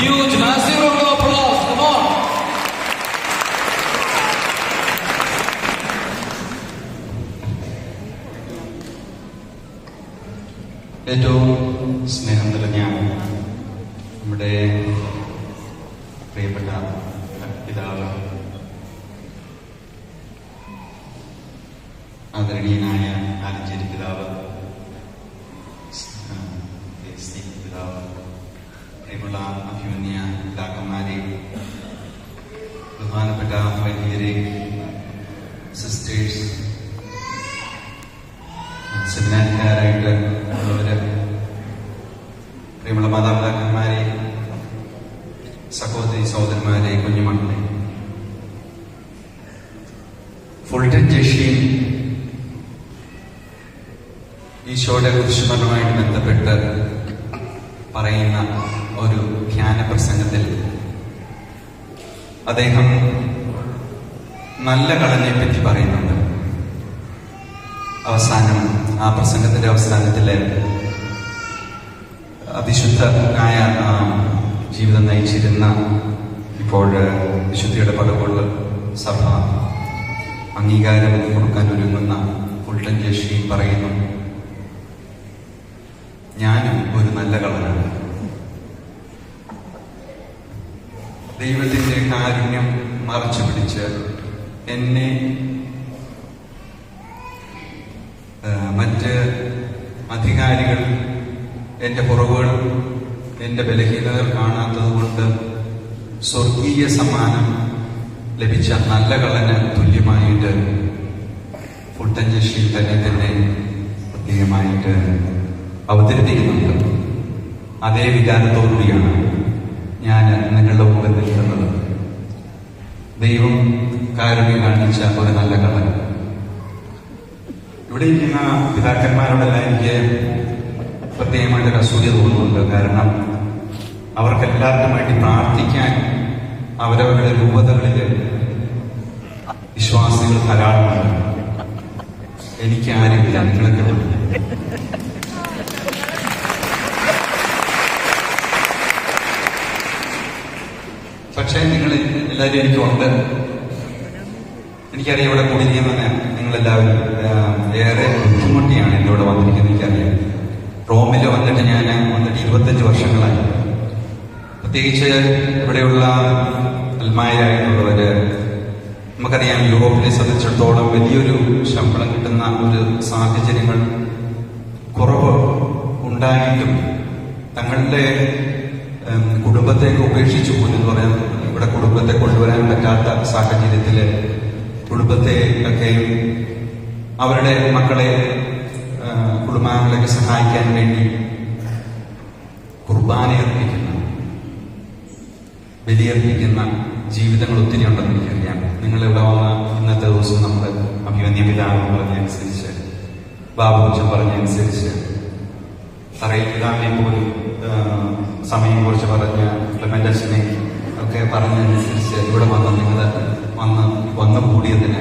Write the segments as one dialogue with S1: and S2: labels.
S1: Huge, massive round of applause. Come on.
S2: ഏറ്റവും സ്നേഹം നിറഞ്ഞ നമ്മുടെ പ്രിയപ്പെട്ട പിതാവ് ആദരണീയനായ ആലഞ്ചേരി പിതാവ് ആ, എസ് ടി പിതാവ് പ്രിയമുള്ള അഭിമന്യ പിതാക്കന്മാരെ ബഹുമാനപ്പെട്ട വൈദികരെ സിസ്റ്റേഴ്സ് സെമിനാരിക്കാരായിട്ട് ഉള്ളവര് പ്രിയമുള്ള മാതാപിതാക്കന്മാരെ സഹോദരി സഹോദരന്മാരെ കുഞ്ഞുമക്കളെ. ഫുൾട്ടൻ ജഷീൻ ഈശോയുടെ കുരിശുമരണമായിട്ട് ബന്ധപ്പെട്ട് പറയുന്ന ഒരു ധ്യാന പ്രസംഗത്തിൽ അദ്ദേഹം നല്ല കളനെ പറ്റി പറയുന്നുണ്ട്. അവസാനം ആ പ്രസംഗത്തിന്റെ അവസാനത്തിൽ അതിശുദ്ധ ആ, ജീവിതം നയിച്ചിരുന്ന ഇപ്പോൾ വിശുദ്ധിയുടെ പദവുള്ള സഭ അംഗീകാരം കൊടുക്കാൻ ഒരുങ്ങുന്ന ഫുൾട്ടൻ ജഷി പറയുന്നു ഞാനും ഒരു നല്ല കളനാണ് ദൈവത്തിന്റെ കാരുണ്യം മറച്ചു പിടിച്ച് എന്നെ മറ്റ് അധികാരികൾ എന്റെ കുറവുകൾ എന്റെ ബലഹീനതകൾ കാണാത്തതുകൊണ്ട് സ്വർഗീയ സമ്മാനം ലഭിച്ച നല്ല കളന് തുല്യമായിട്ട് ഫുട്ടൻജഷിയിൽ തന്നെ തന്നെ പ്രത്യേകമായിട്ട് അവതരിപ്പിക്കുന്നുണ്ട്. അതേ വികാരത്തോടുകൂടിയാണ് ഞാൻ നിങ്ങളുടെ മുമ്പിൽ നിൽക്കുന്നത്. ദൈവം കാരുണ്യം കാണിച്ച ഒരു നല്ല കളൻ ഇവിടെ ഇരിക്കുന്ന പിതാക്കന്മാരോടെല്ലാം എനിക്ക് പ്രത്യേകമായിട്ട് ഒരു അസൂയ തോന്നുന്നുണ്ട്. കാരണം അവർക്കെല്ലാവർക്കും വേണ്ടി പ്രാർത്ഥിക്കാൻ അവരവരുടെ രൂപതകളിൽ വിശ്വാസികൾ ധാരാളമുണ്ട്. എനിക്ക് ആരുമില്ല. നിങ്ങളൊക്കെ പക്ഷേ നിങ്ങൾ എല്ലാവരും എനിക്കുണ്ട് എനിക്കറിയാം ഇവിടെ കൂടിയിരിക്കുന്ന നിങ്ങളെല്ലാവരും ഏറെ ബുദ്ധിമുട്ടിയാണ് എന്റെ ഇവിടെ വന്നിരിക്കുന്നത് എനിക്കറിയാം. റോമിൽ വന്നിട്ട് ഞാൻ വന്നിട്ട് ഇരുപത്തഞ്ച് വർഷങ്ങളായി. പ്രത്യേകിച്ച് ഇവിടെയുള്ള അൽമാരായിട്ടുള്ളവർ നമുക്കറിയാം യൂറോപ്പിനെ സംബന്ധിച്ചിടത്തോളം വലിയൊരു ശമ്പളം കിട്ടുന്ന ഒരു സാഹചര്യങ്ങൾ കുറവ് ഉണ്ടായിട്ടും തങ്ങളുടെ കുടുംബത്തെ ഉപേക്ഷിച്ചു പോലും എന്ന് പറയാൻ ഇവിടെ കുടുംബത്തെ കൊണ്ടുവരാൻ പറ്റാത്ത സാഹചര്യത്തിൽ കുടുംബത്തെ ഒക്കെയും അവരുടെ മക്കളെ കുടുംബാംഗങ്ങളെയൊക്കെ സഹായിക്കാൻ വേണ്ടി കുർബാന അർപ്പിക്കുന്ന ബലിയർപ്പിക്കുന്ന ജീവിതങ്ങൾ ഒത്തിരി ഉണ്ടെന്ന് എനിക്കറിയാം. നിങ്ങൾ ഇവിടെ വന്ന ഇന്നത്തെ ദിവസം നമ്മൾ അഭിമന്യ പിതാവ് പറഞ്ഞതനുസരിച്ച് ബാബുച്ചൻ പറഞ്ഞതനുസരിച്ച് തറയിൽ പിതാവിനെ പോലും സമയം കുറിച്ച് പറഞ്ഞ ക്ലെമന്റസിനെ ഒക്കെ പറഞ്ഞതനുസരിച്ച് ഇവിടെ വന്ന് നിങ്ങൾ വന്ന് വന്നു കൂടിയതിന്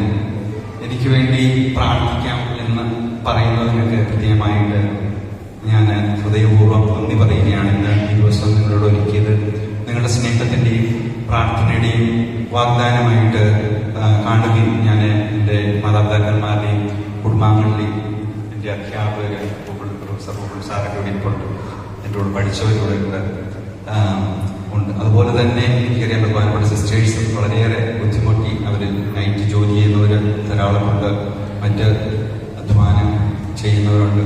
S2: എനിക്ക് വേണ്ടി പ്രാർത്ഥിക്കാം എന്ന് പറയുന്നതിനൊക്കെ കൃത്യമായിട്ട് ഞാൻ ഹൃദയപൂർവം നന്ദി പറയുകയാണ് ഇന്ന് ഈ ദിവസം നിങ്ങളോട് ഒരുക്കിയത്. നിങ്ങളുടെ സ്നേഹത്തിന്റെയും പ്രാർത്ഥനയുടെയും വാഗ്ദാനമായിട്ട് കാണുകയും ഞാൻ എന്റെ മാതാപിതാക്കന്മാരുടെയും കുടുംബാംഗങ്ങളുടെയും എന്റെ അധ്യാപകർ പ്രൊഫസർ റൂബിൾ ഇപ്പോൾ എന്നോട് ഇരിപ്പുണ്ട് ഉണ്ട്. അതുപോലെ തന്നെ എനിക്കറിയാം ബഹുമാനപ്പെട്ട സിസ്റ്റേഴ്സ് വളരെയേറെ ബുദ്ധിമുട്ടി അവർ നൈറ്റ് ജോലി ചെയ്യുന്നവർ ധാരാളമുണ്ട്. മറ്റ് അധ്വാനം ചെയ്യുന്നവരുണ്ട്.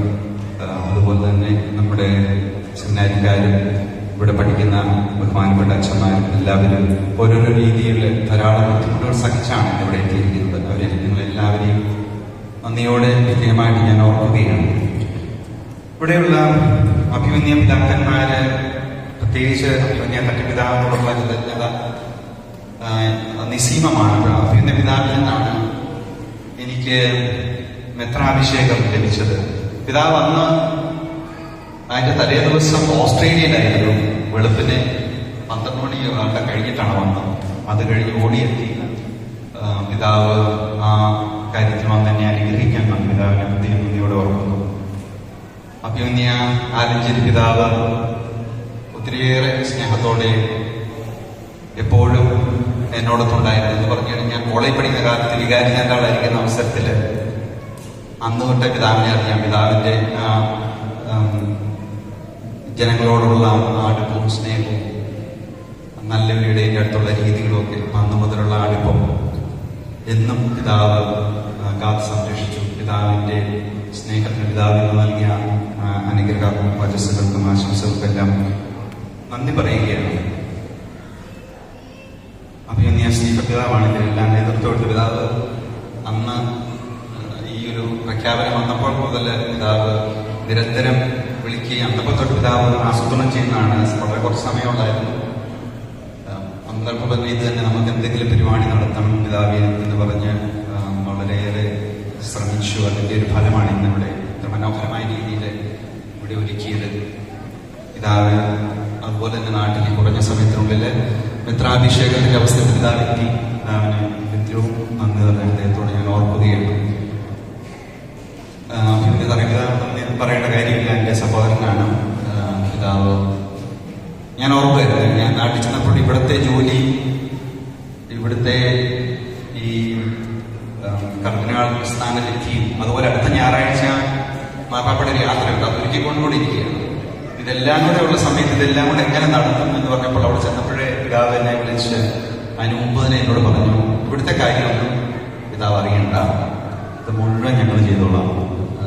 S2: അതുപോലെ തന്നെ നമ്മുടെ സെമിനാരിക്കാരും ഇവിടെ പഠിക്കുന്ന ബഹുമാനപ്പെട്ട അച്ഛന്മാരും എല്ലാവരും ഓരോരോ രീതിയിൽ ധാരാളം ബുദ്ധിമുട്ടുകൾ സഹിച്ചാണ് ഇവിടെ എത്തിയിരിക്കുന്നത്. അവരെ നിങ്ങളെല്ലാവരെയും നന്ദിയോടെ പ്രത്യേകമായിട്ട് ഞാൻ ഓർക്കുകയാണ്. ഇവിടെയുള്ള അഭിമന്യ പിതാക്കന്മാര് പ്രത്യേകിച്ച് തന്റെ പിതാവിനോടുള്ള കൃതജ്ഞത നിസീമമാണ് പ്രാർത്ഥിക്കുന്ന പിതാവിൽ നിന്നാണ് എനിക്ക് മെത്രാഭിഷേകം ലഭിച്ചത്. പിതാവ് അന്ന് അതിന്റെ തലേ ദിവസം ഓസ്ട്രേലിയയിലായിരുന്നു. വെളുപ്പിന് പന്ത്രണ്ട് മണി ആണ്ട കഴിഞ്ഞിട്ടാണ് വന്നത്. അത് കഴിഞ്ഞ് ഓടിയെത്തി. പിതാവ് ആ കാര്യത്തിൽ വന്ന് എന്നെ അനുഗ്രഹിക്കാൻ വന്നു. പിതാവിനെ പ്രത്യേകം നന്ദിയോടെ ഓർക്കുന്നു. അഭിമന്യ ആലഞ്ചേരി പിതാവ് ഒത്തിരിയേറെ സ്നേഹത്തോടെയും എപ്പോഴും എന്നോടൊത്തുണ്ടായിരുന്നു എന്ന് പറഞ്ഞു ഞാൻ കോളേജ് പഠിക്കുന്ന കാലത്ത് വികാരി നേതാവായിരിക്കുന്ന അവസരത്തിൽ അന്ന് തൊട്ടേ പിതാവിനെ അറിയാം. പിതാവിന്റെ ആ, ജനങ്ങളോടുള്ള അടുപ്പവും സ്നേഹവും നല്ല ഒരു ഇടയിന്റെ അടുത്തുള്ള രീതികളൊക്കെ അന്ന് മുതലുള്ള അടുപ്പം എന്നും പിതാവ് കാത്തു സംരക്ഷിച്ചു. പിതാവിന്റെ സ്നേഹത്തിന് പിതാവിന് നൽകിയ അനുഗ്രഹ വചസ്സുകൾക്കും ആശംസകൾക്കെല്ലാം നന്ദി പറയുകയാണ്. അഭിനന്ദിയ സ്നേഹ പിതാവാണ് ഇതിനെല്ലാം നേതൃത്വം പിതാവ്. അന്ന് ഈ ഒരു പ്രഖ്യാപനം വന്നപ്പോൾ മുതൽ പിതാവ് നിരന്തരം വിളിക്കുകയും അന്നപ്പോൾ തൊട്ട് പിതാവ് ആസൂത്രണം ചെയ്യുന്നതാണ്. വളരെ കുറച്ച് സമയമുണ്ടായിരുന്നു സന്ദർഭം പറഞ്ഞ ഇത് തന്നെ നമുക്ക് എന്തെങ്കിലും പരിപാടി നടത്തണം പിതാവെ എന്ന് പറഞ്ഞ് വളരെയേറെ ശ്രമിച്ചു. അതിന്റെ ഒരു ഫലമാണ് ഇന്നിവിടെ ഇത്ര മനോഹരമായ രീതിയിൽ ഇവിടെ ഒരുക്കിയത്. പിതാവ് അതുപോലെ തന്നെ നാട്ടിൽ കുറഞ്ഞ സമയത്തിനുള്ളിൽ മിത്രാഭിഷേകത്തിന്റെ അവസരത്തിൽ പിതാവെത്തി അവന് ഏറ്റവും നന്ദി പറഞ്ഞ ഹൃദയത്തോടെ ഞാൻ ഓർക്കുകയാണ്. പിന്നെ തറ പിതാവ് നന്ദി പറയേണ്ട കാര്യമില്ല. എന്റെ സഹോദരനാണ്. പിതാവ്. ഞാൻ ഓർമ്മയായിരുന്നു ഞാൻ നാട്ടിൽ ചെന്നപ്പോൾ ഇവിടുത്തെ ജോലി ഇവിടുത്തെ ഈ കർമ്മനാൾ കർദിനാൾ ലഭിക്കുകയും അതുപോലെ അടുത്ത ഞായറാഴ്ച ഒരു യാത്രയുണ്ട്. അത് ഒരുക്കിക്കൊണ്ടുകൂടി ഇരിക്കുകയാണ് ഇതെല്ലാം കൂടെ ഉള്ള സമയത്ത് ഇതെല്ലാം കൂടെ എങ്ങനെ നടത്തും എന്ന് പറഞ്ഞപ്പോൾ അവിടെ ചെന്നപ്പോഴേ പിതാവ് എന്നെ വിളിച്ച് അതിന് മുമ്പ് തന്നെ എന്നോട് പറഞ്ഞു ഇവിടുത്തെ കാര്യമൊന്നും പിതാവ് അറിയണ്ട. ഇത് മുഴുവൻ ഞങ്ങൾ ചെയ്തോളാം.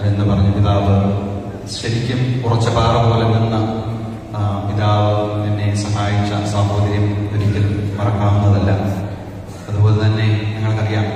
S2: എന്ന് പറഞ്ഞു പിതാവ്. ശരിക്കും കുറച്ച പാറ പോലെ നിന്ന പിതാവ് എന്നെ സഹായിച്ച സാഹോദര്യം ഒരിക്കലും മറക്കാവുന്നതല്ല. അതുപോലെ തന്നെ ഞങ്ങൾക്കറിയാം